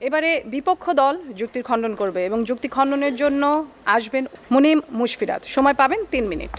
এবারে বিপক্ষ দল যুক্তির খণ্ডন করবে এবং যুক্তি খণ্ডনের জন্য আসবেন মুনিম মুশফিরাত। সময় পাবেন তিন মিনিট।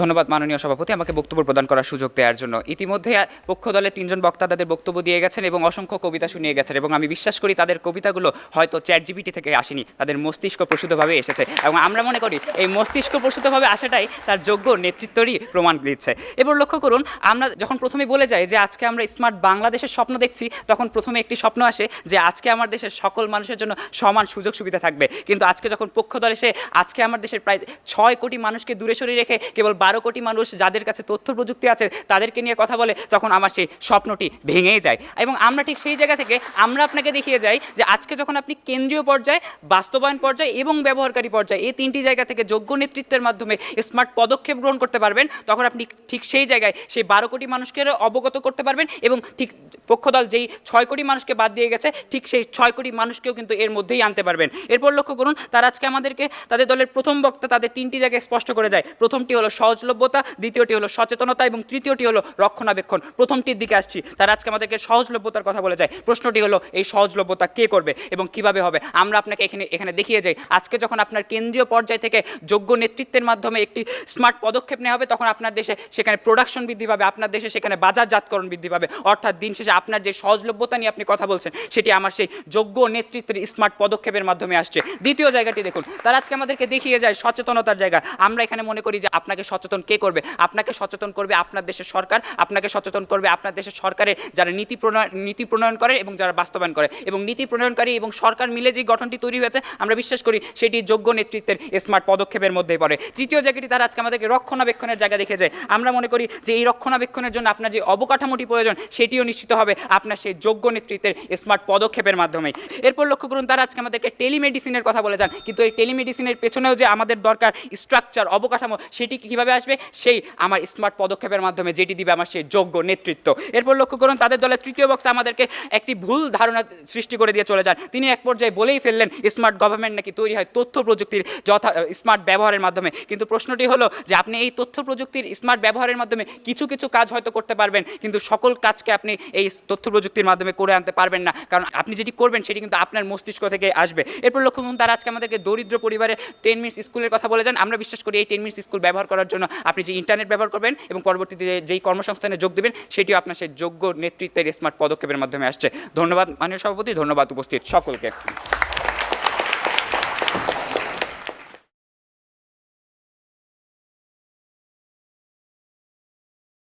ধন্যবাদ মাননীয় সভাপতি আমাকে বক্তব্য প্রদান করার সুযোগ দেওয়ার জন্য। ইতিমধ্যে পক্ষ দলের তিনজন বক্তা তাদের বক্তব্য দিয়ে গেছেন এবং অসংখ্য কবিতা শুনিয়ে গেছেন এবং আমি বিশ্বাস করি তাদের কবিতাগুলো হয়তো চ্যাট জিবিটি থেকে আসেনি, তাদের মস্তিষ্ক প্রসূতভাবে এসেছে এবং আমরা মনে করি এই মস্তিষ্ক প্রসূতভাবে আসাটাই তার যোগ্য নেতৃত্বরই প্রমাণ দিচ্ছে। এবার লক্ষ্য করুন, আমরা যখন প্রথমে বলে যাই যে আজকে আমরা স্মার্ট বাংলাদেশের স্বপ্ন দেখছি, তখন প্রথমে একটি স্বপ্ন আসে যে আজকে আমার দেশের সকল মানুষের জন্য সমান সুযোগ সুবিধা থাকবে। কিন্তু আজকে যখন পক্ষ দল এসে আজকে আমার দেশের প্রায় ছয় কোটি মানুষকে দূরে সরিয়ে রেখে কেবল বারো কোটি মানুষ যাদের কাছে তথ্য প্রযুক্তি আছে, তাদেরকে নিয়ে কথা বলে তখন আমার সেই স্বপ্নটি ভেঙেই যায়। এবং আমরা ঠিক সেই জায়গা থেকে আমরা আপনাকে দেখিয়ে যাই যে আজকে যখন আপনি কেন্দ্রীয় পর্যায়ে, বাস্তবায়ন পর্যায়ে এবং ব্যবহারকারী পর্যায়ে এই তিনটি জায়গা থেকে যোগ্য নেতৃত্বের মাধ্যমে স্মার্ট পদক্ষেপ গ্রহণ করতে পারবেন, তখন আপনি ঠিক সেই জায়গায় সেই বারো কোটি মানুষকে অবগত করতে পারবেন এবং ঠিক পক্ষদল যেই ছয় কোটি মানুষকে বাদ দিয়ে গেছে, ঠিক সেই ছয় কোটি মানুষকেও কিন্তু এর মধ্যেই আনতে পারবেন। এরপর লক্ষ্য করুন, তারা আজকে আমাদেরকে, তাদের দলের প্রথম বক্তা তাদের তিনটি জায়গায় স্পষ্ট করে যায়। প্রথমটি হলো সহজলভ্যতা, দ্বিতীয়টি হলো সচেতনতা এবং তৃতীয়টি হলো রক্ষণাবেক্ষণ। প্রথমটির দিকে আসছি, তারা আজকে আমাদেরকে সহজলভ্যতার কথা বলে যায়। প্রশ্নটি হলো, এই সহজলভ্যতা কে করবে এবং কীভাবে হবে? আমরা আপনাকে এখানে এখানে দেখিয়ে যাই। আজকে যখন আপনার কেন্দ্রীয় পর্যায় থেকে যোগ্য নেতৃত্বের মাধ্যমে একটি স্মার্ট পদক্ষেপ নেওয়া হবে, তখন আপনার দেশে সেখানে প্রোডাকশন বৃদ্ধি পাবে, আপনার দেশে সেখানে বাজারজাতকরণ বৃদ্ধি পাবে। অর্থাৎ দিন শেষে আপনার যে সহজলভ্যতা নিয়ে আপনি কথা বলছেন, সেটি আমার সেই যোগ্য নেতৃত্বের স্মার্ট পদক্ষেপের মাধ্যমে আসছে। দ্বিতীয় জায়গাটি দেখুন, তারা আজকে আমাদেরকে দেখিয়ে যায় সচেতনতার জায়গা। আমরা এখানে মনে করি যে আপনাকে সচেতন কে করবে? আপনাকে সচেতন করবে আপনার দেশের সরকার, আপনাকে সচেতন করবে আপনার দেশের সরকারের যারা নীতি প্রণয়ন নীতি প্রণয়ন করে এবং যারা বাস্তবায়ন করে। এবং নীতি প্রণয়নকারী এবং সরকার মিলে যে গঠনটি তৈরি হয়েছে, আমরা বিশ্বাস করি সেটি যোগ্য নেতৃত্বের স্মার্ট পদক্ষেপের মধ্যেই পড়ে। তৃতীয় জায়গাটি তারা আজকে আমাদেরকে রক্ষণাবেক্ষণের জায়গা দেখে যায় আমরা মনে করি যে এই রক্ষণাবেক্ষণের জন্য আপনার যে অবকাঠামোটি প্রয়োজন, সেটিও নিশ্চিত হবে আপনার সেই যোগ্য নেতৃত্বের স্মার্ট পদক্ষেপের মাধ্যমে এরপর লক্ষ্য করুন, তারা আজকে আমাদেরকে টেলিমেডিসিনের কথা বলে যান কিন্তু এই টেলিমেডিসিনের পেছনেও যে আমাদের দরকার স্ট্রাকচার অবকাঠামো, সেটি কীভাবে আসবে? সেই আমার স্মার্ট পদক্ষেপের মাধ্যমে যেটি দিবে আমার সেই যোগ্য নেতৃত্ব। এরপর লক্ষ্য করুন, তাদের দলের তৃতীয় বক্তা আমাদেরকে একটি ভুল ধারণা সৃষ্টি করে দিয়ে চলে যান। তিনি এক পর্যায়ে বলেই ফেললেন স্মার্ট গভর্নমেন্ট নাকি তৈরি হয় তথ্য প্রযুক্তির যথা স্মার্ট ব্যবহারের মাধ্যমে? কিন্তু প্রশ্নটি হলো যে, আপনি এই তথ্য প্রযুক্তির স্মার্ট ব্যবহারের মাধ্যমে কিছু কিছু কাজ হয়তো করতে পারবেন, কিন্তু সকল কাজকে আপনি এই তথ্য প্রযুক্তির মাধ্যমে করে আনতে পারবেন না। কারণ আপনি যেটি করবেন, সেটি কিন্তু আপনার মস্তিষ্ক থেকে আসবে। এরপর লক্ষ্য করুন, তারা আজকে আমাদেরকে দরিদ্র পরিবারের টেন মিনিটস স্কুলের কথা বলে যান। আমরা বিশ্বাস করি এই টেন মিনিটস স্কুল ব্যবহার করার জন্য আপনি যে ইন্টারনেট ব্যবহার করবেন এবং পরবর্তীতে যেই কর্মসংস্থানে যোগ দেবেন, সেটিও আপনার সেই যোগ্য নেতৃত্বের স্মার্ট পদক্ষেপের মাধ্যমে আসছে। ধন্যবাদ, মাননীয় সভাপতি, ধন্যবাদ উপস্থিত সকলকে।